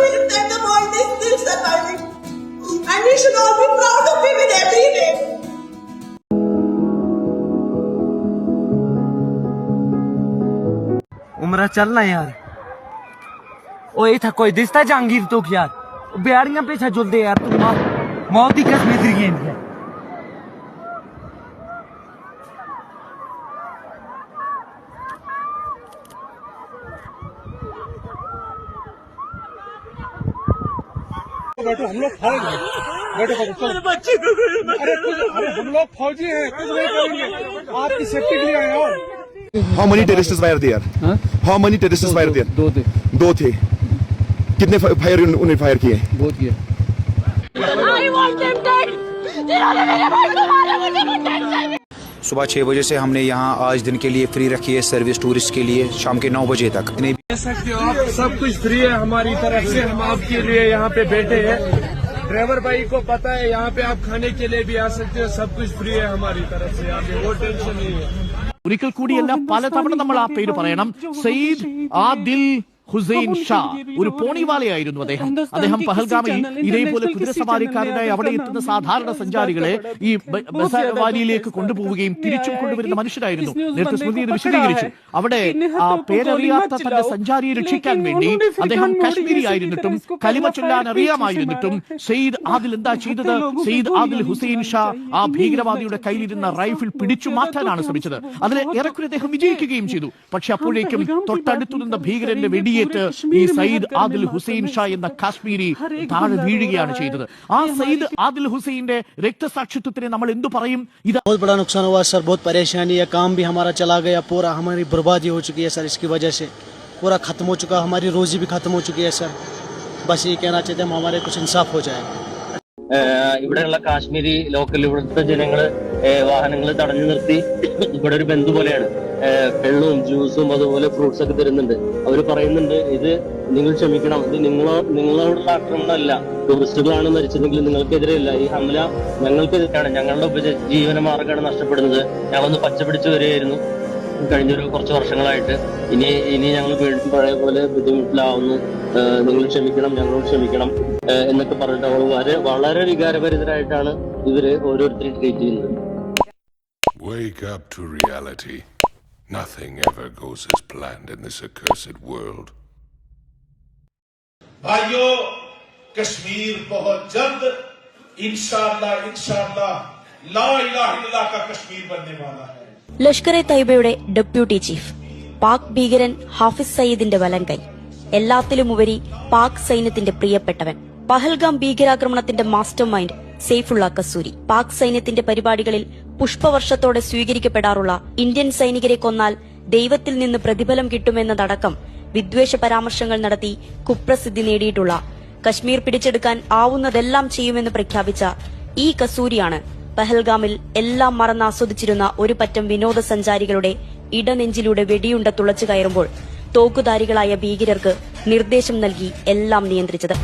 him that the world is still surviving. And we should all be proud of in every way. उमरा चलना यार ओ ये था कोई दिसता जहांगीर तो यार बिहारियाँ पीछा जुलदे यार तू मौत मौत की कसम इधर गेंद है बैठो हम लोग फौज हैं बैठो बैठो बच्चे को अरे अरे हम लोग फौजी हैं कुछ नहीं करेंगे। आपकी सेफ्टी के लिए आए हो How many terrorists were there? How many terrorists were there? दो थे। दो थे। कितने फायर उन्होंने फायर किए? बहुत किया I want them dead. जिन्होंने मेरे भाई को मारा मुझे वो dead चाहिए। सुबह छः बजे से हमने यहाँ आज दिन के लिए फ्री रखी है सर्विस टूरिस्ट के लिए शाम के नौ बजे तक। जितने भी सकते हो आप सब कुछ फ्री है हमारी तरफ से हम आपके लिए यहाँ पे बैठे हैं ड्राइवर भाई को पता है यहाँ पे आप खाने के लिए भी आ सकते हो सब कुछ फ्री है हमारी तरफ से यहाँ पे वो टेंशन नहीं है ഒരിക്കൽ കൂടിയല്ല പലതവണ നമ്മൾ ആ പേര് പറയണം സയ്യിദ് ആദിൽ ഹുസൈൻ ഷാ ഒരു പോണിവാലയായിരുന്നു അദ്ദേഹം. അദ്ദേഹം പഹൽഗാമിൽ ഇതേപോലെ കുതിരസവാരിക്കാരനായി അവിടെ എത്തുന്ന സാധാരണ സഞ്ചാരികളെ ഈ വാലിയിലേക്ക് കൊണ്ടുപോവുകയും തിരിച്ചും കൊണ്ടുവരുന്ന മനുഷ്യരായിരുന്നു. നേരത്തെ സ്മൃതി ഇത് വിശദീകരിച്ചു. അവിടെ ആ പേരറിയാത്ത തന്റെ സഞ്ചാരിയെ രക്ഷിക്കാൻ വേണ്ടി അദ്ദേഹം കാശ്മീരി ആയിരുന്നിട്ടും കലിമ ചൊല്ലാൻ അറിയാമായിരുന്നിട്ടും സെയ്ദ് ആദിൽ എന്താ ചെയ്തത്? സെയ്ദ് ആദിൽ ഹുസൈൻ ഷാ ആ ഭീകരവാദിയുടെ കയ്യിലിരുന്ന റൈഫിൾ പിടിച്ചു മാറ്റാനാണ് ശ്രമിച്ചത്. അതിൽ ഏറെക്കുറെ അദ്ദേഹം വിജയിക്കുകയും ചെയ്തു. പക്ഷെ അപ്പോഴേക്കും തൊട്ടടുത്തു നിന്ന ഭീകരന്റെ വെടിയേറ്റ് ഈ സയ്യിദ് ആദിൽ ഹുസൈൻ ഷാ എന്ന കാശ്മീരി താഴെ വീഴുകയാണ് ചെയ്തത് ആ സയ്യിദ് ആദിൽ ഹുസൈന്റെ രക്തസാക്ഷിത്വത്തിനെ നമ്മൾ എന്തു പറയും ഇത് बहुत बड़ा नुकसान हुआ सर बहुत परेशानी है काम भी हमारा चला गया पूरा हमारी बर्बादी हो चुकी है सर इसकी वजह से पूरा खत्म हो चुका हमारी रोजी भी खत्म हो चुकी है सर बस ये कहना चाहते हैं हम हमारे कुछ इंसाफ हो जाए ഏഹ് ഇവിടെയുള്ള കാശ്മീരി ലോക്കൽ ഇവിടുത്തെ ജനങ്ങള് വാഹനങ്ങൾ തടഞ്ഞു നിർത്തി ഇവിടെ ഒരു ബന്ധു പോലെയാണ് ഏഹ് വെള്ളവും ജ്യൂസും അതുപോലെ ഫ്രൂട്ട്സ് ഒക്കെ തരുന്നുണ്ട്. അവർ പറയുന്നുണ്ട് ഇത് നിങ്ങൾ ക്ഷമിക്കണം ഇത് നിങ്ങളോ നിങ്ങളോടുള്ള ആക്രമണമല്ല. ടൂറിസ്റ്റുകളാണ് മരിച്ചതെങ്കിൽ നിങ്ങൾക്കെതിരെയല്ല. ഈ ഹമല ഞങ്ങൾക്കെതിരെയാണ്. ഞങ്ങളുടെ ഉപജീവന മാർഗമാണ് നഷ്ടപ്പെടുന്നത്. ഞങ്ങളൊന്ന് പച്ചപിടിച്ച് വരികയായിരുന്നു കഴിഞ്ഞൊരു കുറച്ച് വർഷങ്ങളായിട്ട്. ഇനി ഇനി ഞങ്ങൾ വീണ്ടും പഴയ പോലെ ബുദ്ധിമുട്ടിലാവുന്നു. നിങ്ങൾ ക്ഷമിക്കണം ഞങ്ങളോട് ക്ഷമിക്കണം എന്നൊക്കെ പറഞ്ഞിട്ട് അവൾ വളരെ വളരെ വികാരഭരിതരായിട്ടാണ് ഇവർ ഓരോരുത്തരും ട്രീറ്റ് ചെയ്യുന്നത്. Wake up to reality. Nothing ever goes as planned in this accursed world. भाइयों कश्मीर बहुत जल्द इंशाल्लाह इंशाल्लाह ला इलाहा इल्लल्लाह का कश्मीर बनने वाला है ലഷ്കർ എ തൈബയുടെ ഡെപ്യൂട്ടി ചീഫ് പാക് ഭീകരൻ ഹാഫിസ് സയ്യിദിന്റെ വലങ്കൈ എല്ലാത്തിലുമുപരി പാക് സൈന്യത്തിന്റെ പ്രിയപ്പെട്ടവൻ പഹൽഗാം ഭീകരാക്രമണത്തിന്റെ മാസ്റ്റർ മൈൻഡ് സെയ്ഫുള്ള കസൂരി പാക് സൈന്യത്തിന്റെ പരിപാടികളിൽ പുഷ്പവർഷത്തോടെ സ്വീകരിക്കപ്പെടാറുള്ള ഇന്ത്യൻ സൈനികരെ കൊന്നാൽ ദൈവത്തിൽ നിന്ന് പ്രതിഫലം കിട്ടുമെന്നതടക്കം വിദ്വേഷ പരാമർശങ്ങൾ നടത്തി കുപ്രസിദ്ധി നേടിയിട്ടുള്ള. കശ്മീർ പിടിച്ചെടുക്കാൻ ആവുന്നതെല്ലാം ചെയ്യുമെന്ന് പ്രഖ്യാപിച്ച ഈ കസൂരിയാണ് പഹൽഗാമിൽ എല്ലാം മറന്ന് ആസ്വദിച്ചിരുന്ന ഒരു പറ്റം വിനോദസഞ്ചാരികളുടെ ഇടനെഞ്ചിലൂടെ വെടിയുണ്ട തുളച്ചു കയറുമ്പോൾ തോക്കുധാരികളായ ഭീകരർക്ക് നിർദ്ദേശം നൽകി എല്ലാം നിയന്ത്രിച്ചത്.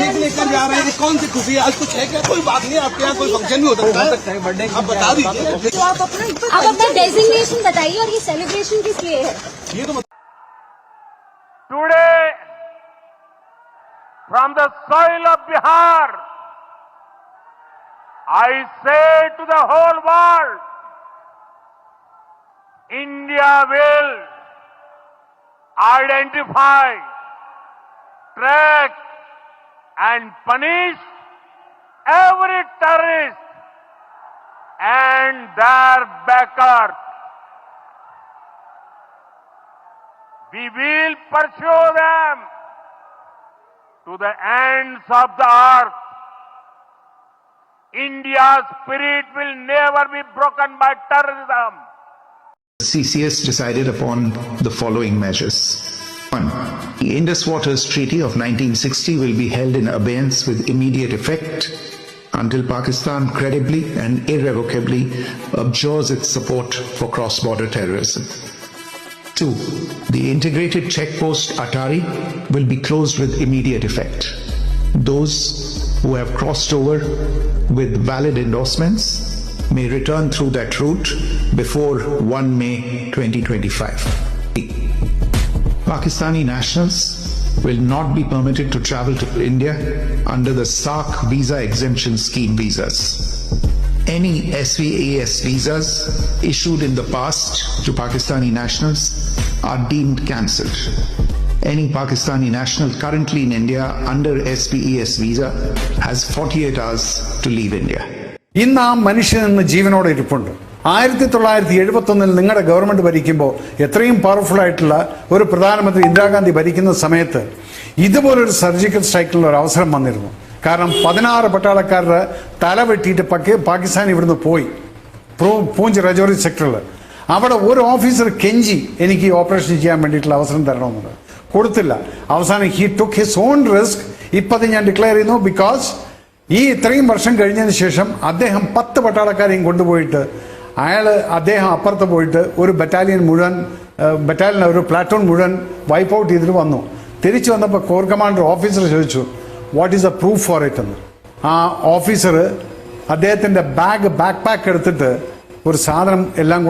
केक लेकर जा रहे हैं कौन सी खुशी है? आज कुछ है क्या? कोई बात नहीं आपके यहाँ कोई फ़ंक्शन भी हो सकता है। आप बता दीजिए। तो आप अपना आप अपना डेजिग्नेशन बताइए और ये सेलिब्रेशन किस लिए है? ये तो Today, from the soil of Bihar, I say to the whole world, India will identify, track, and punish every terrorist and their backers. We will pursue them to the ends of the earth. India's spirit will never be broken by terrorism. CCS decided upon the following measures. One, the Indus Waters Treaty of 1960 will be held in abeyance with immediate effect until Pakistan credibly and irrevocably abjures its support for cross-border terrorism. Two, the integrated checkpost Atari will be closed with immediate effect. Those who have crossed over with valid endorsements may return through that route before 1 May 2025. Pakistani nationals will not be permitted to travel to India under the SARC visa exemption scheme visas. Any SVAS visas issued in the past to Pakistani nationals are deemed cancelled. Any Pakistani national currently in India under SVES visa has 48 hours to leave India. ഇന്ന് ആ മനുഷ്യൻ ഇന്ന് ജീവനോടെ ഇരിപ്പുണ്ട് ആയിരത്തി തൊള്ളായിരത്തി എഴുപത്തി ഒന്നിൽ നിങ്ങളുടെ ഗവൺമെന്റ് ഭരിക്കുമ്പോൾ എത്രയും പവർഫുൾ ആയിട്ടുള്ള ഒരു പ്രധാനമന്ത്രി ഇന്ദിരാഗാന്ധി ഭരിക്കുന്ന സമയത്ത് ഇതുപോലൊരു സർജിക്കൽ സ്ട്രൈക്കിനുള്ള ഒരു അവസരം വന്നിരുന്നു. കാരണം പതിനാറ് പട്ടാളക്കാരുടെ തല വെട്ടിയിട്ട് പക്കെ പാകിസ്ഥാൻ ഇവിടുന്ന് പോയി. പൂഞ്ച് രജോറി സെക്ടറിൽ അവിടെ ഒരു ഓഫീസർ കെഞ്ചി എനിക്ക് ഓപ്പറേഷൻ ചെയ്യാൻ വേണ്ടിയിട്ടുള്ള അവസരം തരണമെന്നുണ്ട്. കൊടുത്തില്ല. അവസാനം he took his own risk ഇപ്പൊ അത് ഞാൻ ഡിക്ലെയർ ചെയ്യുന്നു ബിക്കോസ് ഈ ഇത്രയും വർഷം കഴിഞ്ഞതിന് ശേഷം അദ്ദേഹം പത്ത് പട്ടാളക്കാരെയും കൊണ്ടുപോയിട്ട് അയാൾ അദ്ദേഹം അപ്പുറത്ത് പോയിട്ട് ഒരു ബറ്റാലിയൻ മുഴുവൻ ബറ്റാലിയൻ ഒരു പ്ലാറ്റൂൺ മുഴുവൻ വൈപ്പ് ഔട്ട് ചെയ്തിട്ട് വന്നു. തിരിച്ചു വന്നപ്പോൾ കോർ കമാൻഡർ ഓഫീസർ ചോദിച്ചു what is a proof for it എന്ന്. ആ ഓഫീസർ അദ്ദേഹത്തിന്റെ ബാഗ് ബാക്ക് പാക്ക് എടുത്തിട്ട് ഒരു സാധനം എല്ലാം കൂടെ